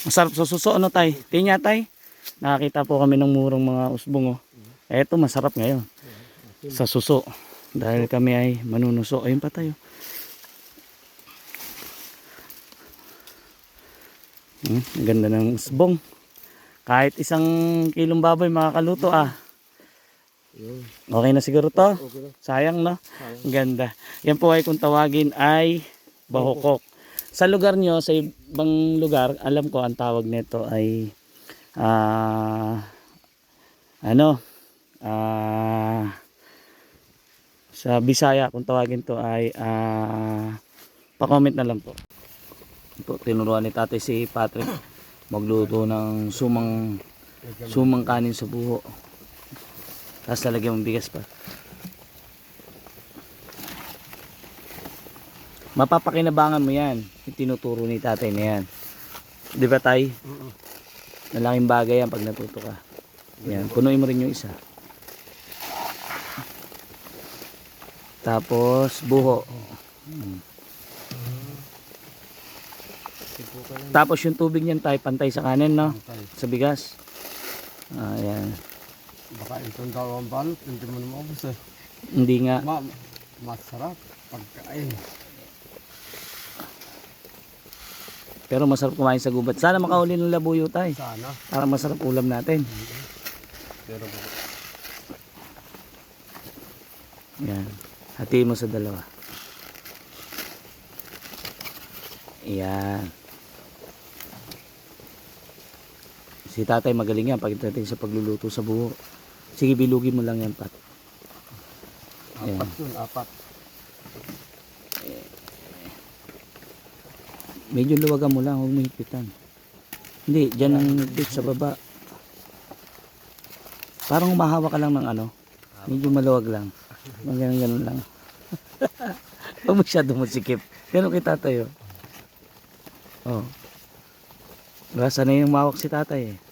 Masarap sa suso, ano tay? Tinya tay? Nakakita po kami ng murang mga usbong oh. Eto, masarap ngayon. Sa suso. Dahil kami ay manunuso. Ayun pa tayo. Hmm, ang ganda ng usbong. Kahit isang kilong baboy makakaluto ah. Okay na siguro to. Sayang no? Ganda. Yan po ay kung tawagin ay bahukok. Sa lugar nyo, sa ibang lugar, alam ko ang tawag nito ay ah ano ah sa Bisaya kung tawagin to ay ah pa-comment na lang po. Ito, tinuruan ni tatay si Patrick magluto ng sumang sumang kanin sa buho. Tapos lalagyan mong bigas pa. Mapapakinabangan mo yan. Yung tinuturo ni tatay na yan. Di ba tay? Mm-mm. Malaking bagay yan pag natuto ka. Yan. Punuin mo rin yung isa. Tapos buho. Tapos yung tubig niyan tay pantay sa kanin no? Sa bigas. Ayan. Baka itong dalawang balot, hindi mo naman ubus eh. Hindi nga. Ma masarap pagkain. Pero masarap kumain sa gubat. Sana makauli ng labuyo tay. Sana. Para masarap ulam natin. Pero Yan. Hatiin mo sa dalawa. Yan. Si tatay magaling yan pagdating sa pagluluto sa buho. Sige, bilugin mo lang yan, Pat. apat yun, apat. Medyo luwagan mo lang, huwag mo hipitan. Hindi, dyan ang higpit sa baba. Parang umahawa ka lang ng ano. Medyo maluwag lang. Ganun, ganun lang. Huwag masyado masikip. Ganun kay tatay, oh. Oh. Diba, sanay yung mawak si tatay, eh.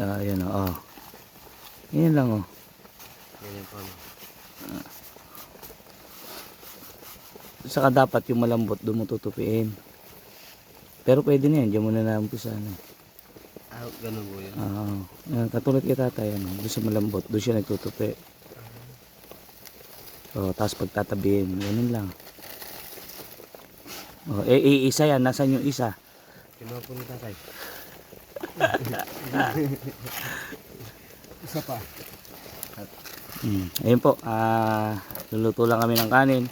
Ah, ah, yun, oh. oh. Yan lang, oh. Ganyan pa. Saka dapat yung malambot doon mo tutupiin. Pero pwede na yan, diyan mo na naumpisahan. Eh. Ah, ganun po yun. Oo. Yan, katulad kay tatay, ano, doon sa malambot, doon siya nagtutupi. O, tapos pagtatabihin, ganun lang. O, eh, eh, isa yan, nasan yung isa? Kinuha po ni tatay. Isa pa. Hmm. Ayun po, ah, luluto lang kami ng kanin.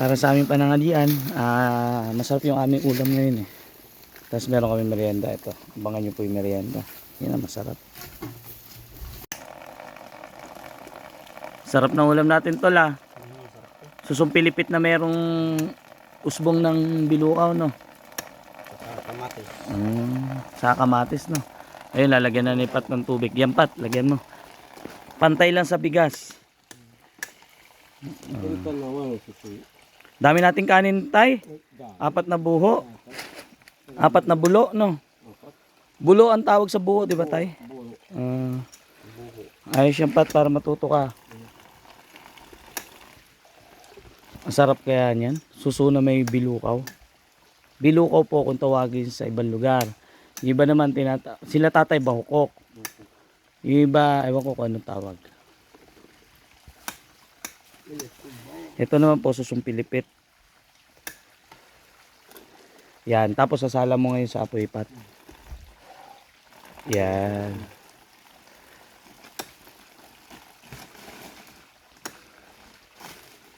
Para sa aming panangalian, ah, masarap yung aming ulam ngayon eh. Tapos meron kami merienda ito. Abangan nyo po yung merienda. Yan ang masarap. Sarap ng ulam natin tol ah. Susumpilipit na merong usbong ng bilukaw no. Saka kamatis. Mm, sa kamatis no. Ayun, lalagyan na ni Pat ng tubig. Yan Pat, lagyan mo. Pantay lang sa bigas. Ito naman, susuy. Dami nating kanin tay. Apat na buho. Apat na bulo, no? Bulo ang tawag sa buho, di ba tay? Buho. ayos yan Pat para matuto ka. Ang sarap kaya niyan. Suso may bilukaw. Bilukaw po kung tawagin sa ibang lugar. Yung iba naman tinata sila tatay bahukok. Yung iba, ewan ko kung anong tawag. Ito naman po susong pilipit. Yan, tapos sasala mo ngayon sa apoy pat. Yan.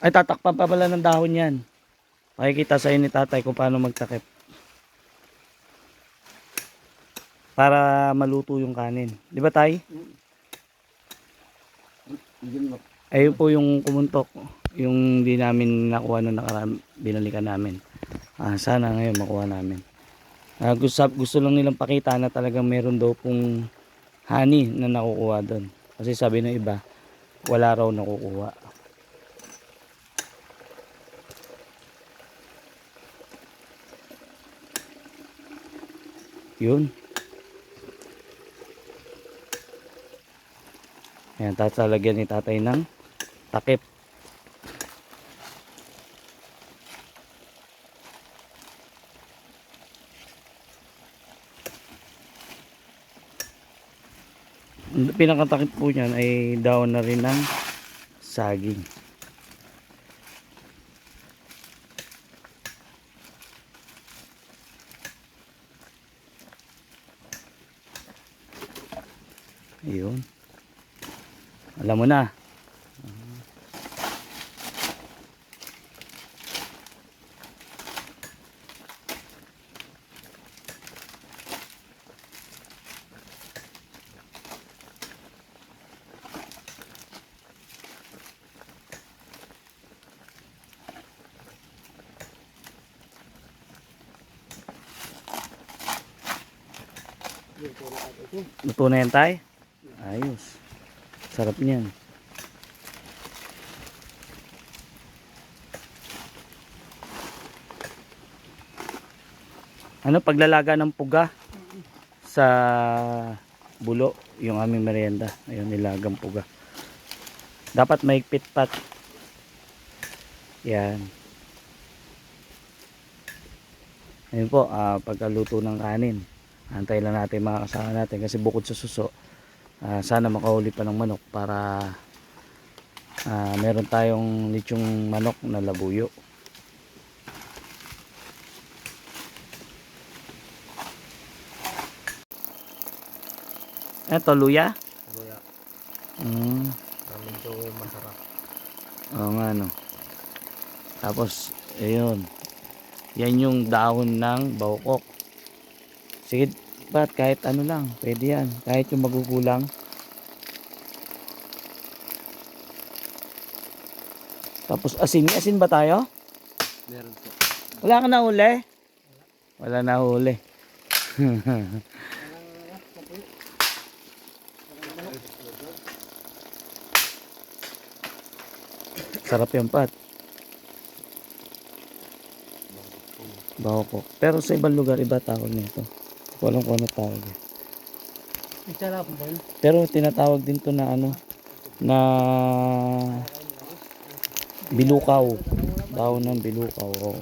Ay, tatakpan pa pala ng dahon yan. Makikita sa ni tatay kung paano magtakip. Para maluto yung kanin. Di ba tay? Mo. Ayun po yung kumuntok. Yung di namin nakuha nung nakaraan, binalikan namin. Ah, sana ngayon makuha namin. Ah, gusto, gusto lang nilang pakita na talagang meron daw pong honey na nakukuha doon. Kasi sabi ng iba, wala raw nakukuha. Yun. Ayan, tapos lalagyan ni tatay ng takip. Pinakatakip po niyan ay daon na rin ng saging. Ayun. Alam mo na. Luto na yan tay? Ayos. Sarap niyan. Ano paglalaga ng puga sa bulo yung aming merienda. Ayun nilagang puga. Dapat may pat. Yan. Ayun po, ah, pagkaluto ng kanin. Antay lang natin mga kasama natin kasi bukod sa suso, ah, sana makahuli pa ng manok para ah, meron tayong lechong manok na labuyo. Eto, luya? Kuya, Mm, medyo masarap. oo nga no. Tapos, ayun. Yan yung dahon ng bawkok. Sige, ba't kahit ano lang, pwede yan. Kahit yung magugulang. Tapos asin, asin ba tayo? Meron po. Wala ka na huli? Wala na huli. Sarap yung pat. Bawko. Pero sa ibang lugar, iba tawag nito. Walang kung ano tawag. eh. Yun? Pero tinatawag din to na ano, na bilukaw. Dahon ng bilukaw. Oo.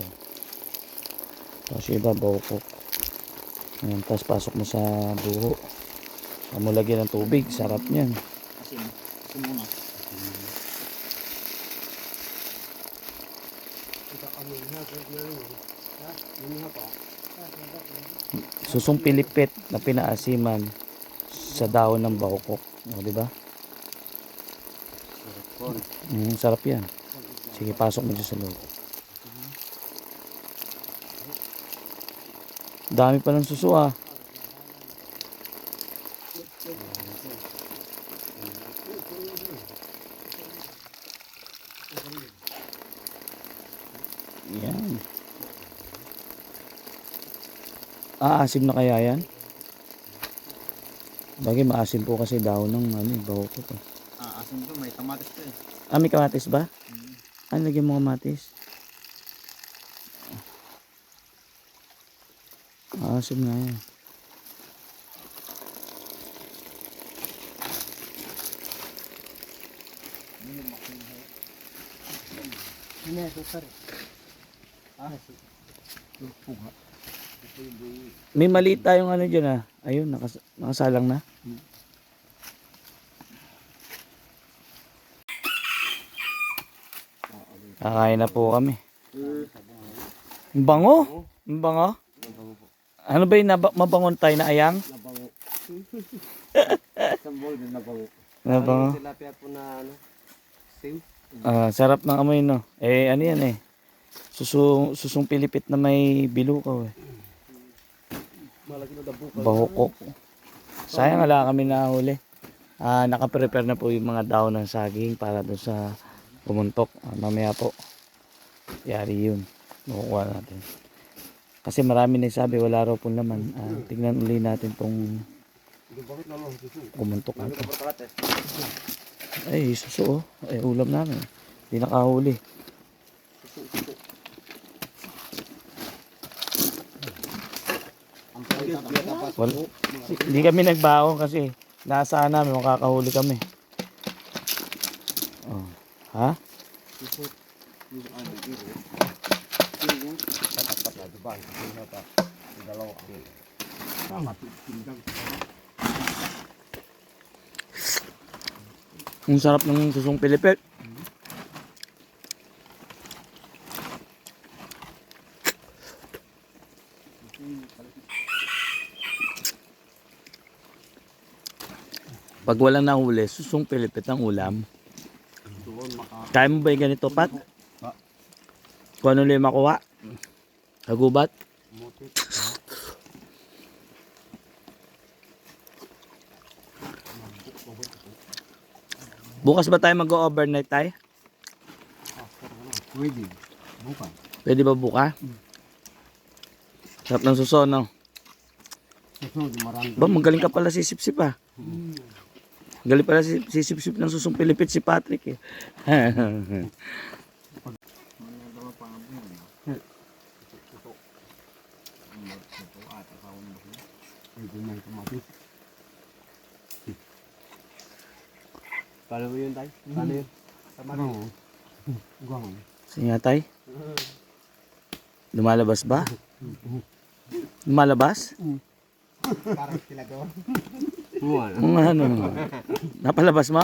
Tapos yung iba, bawko. Ayan, tapos pasok mo sa buho. Mo lagyan ng tubig. Sarap niyan. Susong pilipit na pinaasiman sa dahon ng bawkok. O, di ba? Mm, sarap yan. Sige, pasok mo dyan sa loob. Dami pa ng suso ah. Yan. Aasim na kaya yan? Bagay maasim po kasi daw ng ano, eh, baho ko. Ah, asin to, may kamatis to eh. Ah, may kamatis ba? Ano lagyan mo kamatis? Aasim nga yan. Hindi, susar. Ah, puga. May maliit tayong ano dyan ah. Ayun, nakas nakasalang na. Kakain na po kami. Ang bango. Ang bango. Ano ba yung mabangon tayo na ayang? Nabango. Sambol din nabango. Nabango. Tilapia po na ano, same. Ah, sarap ng amoy no. Eh ano yan eh. Susu susung pilipit na may bilukaw eh. Bahukok. Sayang wala kami nahuli. Ah, naka-prepare na po yung mga daon ng saging para doon sa pumuntok. Ah, mamaya po. Yari yun. Makukuha natin. Kasi marami na sabi wala raw pong laman. Ah, tingnan uli natin tong pumuntok na to. Pagkakat eh. Ay, suso oh. Ay, ulam namin. Hindi nakahuli. Ang pagkakat dapat. Wal hindi kami nagbaon kasi nasa namin makakahuli kami. Oh. Ha? Ang sarap ng susong pilipit. Pag walang nahuli, susong pilipit ang ulam. Kaya mo ba yung ganito, Pat? Pa. Kung ano lang yung makuha? Kagubat? Mutik. Bukas ba tayo mag-overnight tayo? Pwede. Bukan. Pwede ba buka? Sarap ng suso, no? Susunod, marami. Ba, magaling ka pala sisip-sip ah. Galing pala si sisip-sip ng susong Pilipit si Patrick eh. Na. Paano mo yun, tay? Paano yun? Kamatis. Guwang. Sige nga tay. Lumalabas ba? Lumalabas? Parang sila doon. Kung ano. Napalabas mo?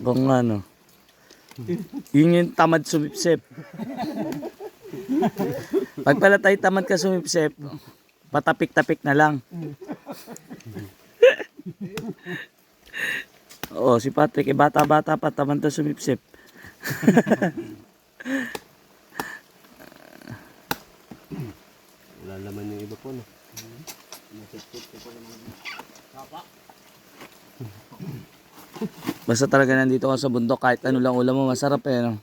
Kung ano. Yun yung tamad sumipsip. Pag pala tayo tamad ka sumipsip, patapik-tapik na lang. Oo, si Patrick, eh, bata-bata pa, tamad na sumipsip. Wala naman yung iba po, no? Basta talaga nandito ka sa bundok, kahit ano lang ulam mo, masarap eh. No?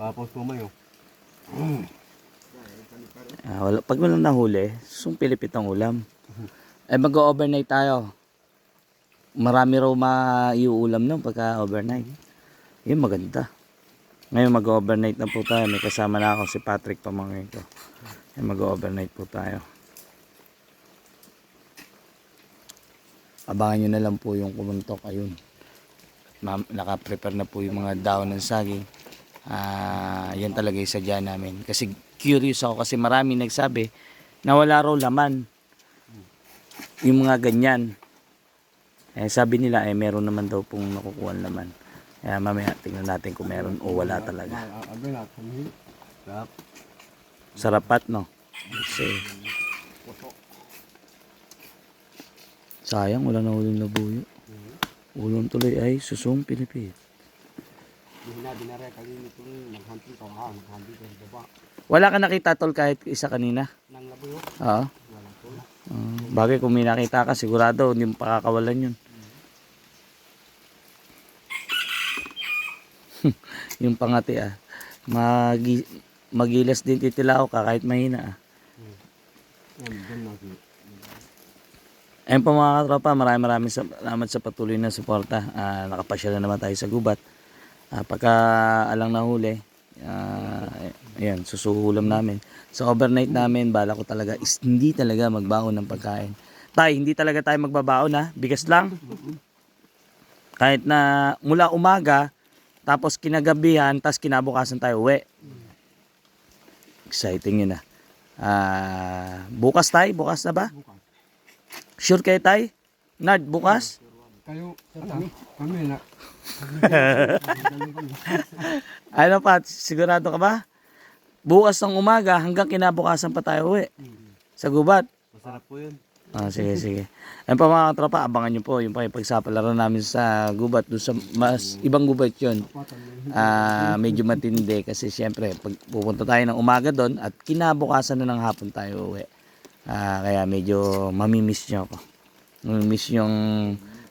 Tapos pumayo. Ah, wala, pag walang nahuli, susong pilipit ang ulam. Eh mag-overnight tayo. Marami raw maiuulam nun pagka overnight. Yun maganda. Ngayon mag-overnight na po tayo. May kasama na ako si Patrick pamangkin ko. Eh, mag-overnight po tayo. Abangan nyo na lang po yung kumuntok. Ayun. Naka-prepare na po yung mga daon ng saging. Ah, yan talaga yung sadya namin. Kasi curious ako kasi marami nagsabi na wala raw laman. Yung mga ganyan. Eh, sabi nila eh meron naman daw pong nakukuha naman. Kaya mamaya tingnan natin kung meron o wala talaga. Sarap. Sarapat no? Kasi sayang wala na huling labuyo. Ulong tuloy ay susong Pilipit. Baba. Wala ka nakita tol kahit isa kanina? Nang labuyo, Oo. wala. Ah, bagay kung may nakita ka, sigurado hindi mo pakakawalan yun. yung pangati ah. Magi, magilas din titilaw ka kahit mahina ah. Yan, na si. Ayun po mga katropa, maraming maraming salamat sa patuloy na suporta. Ah, nakapasya na naman tayo sa gubat. Ah, pagka alang nahuli, ah, ayan, susuhulam namin. Sa overnight namin, bala ko talaga is hindi talaga magbaon ng pagkain. Tay, hindi talaga tayo magbabaon ha, bigas lang. Kahit na mula umaga, tapos kinagabihan, tapos kinabukasan tayo uwi. Exciting yun ah. Ah, bukas tayo, bukas na ba? Sure kayo tay? Nard, bukas? Kayo, kami, kami na. Ano pa, sigurado ka ba? Bukas ng umaga hanggang kinabukasan pa tayo uwi. Sa gubat. Masarap po yun. Ah, sige, sige. Ayun pa mga katropa, abangan nyo po yung pa yung pagsapalaran namin sa gubat. Doon sa mas ibang gubat yun. Ah, medyo matindi kasi syempre pag pupunta tayo ng umaga doon at kinabukasan na ng hapon tayo uwi. Ah, kaya medyo mamimiss nyo ako. Mamimiss yung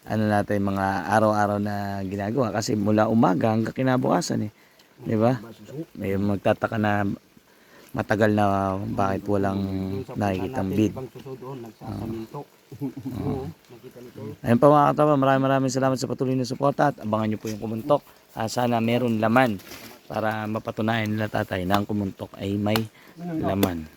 ano natin mga araw-araw na ginagawa kasi mula umaga hanggang kinabukasan eh. 'Di ba? May magtataka na matagal na bakit walang nakikitang bid. Nakita nito. Ayun pa mga katawa, maraming maraming salamat sa patuloy na suporta at abangan nyo po yung kumuntok. Ah, sana meron laman para mapatunayan nila tatay na ang kumuntok ay may laman.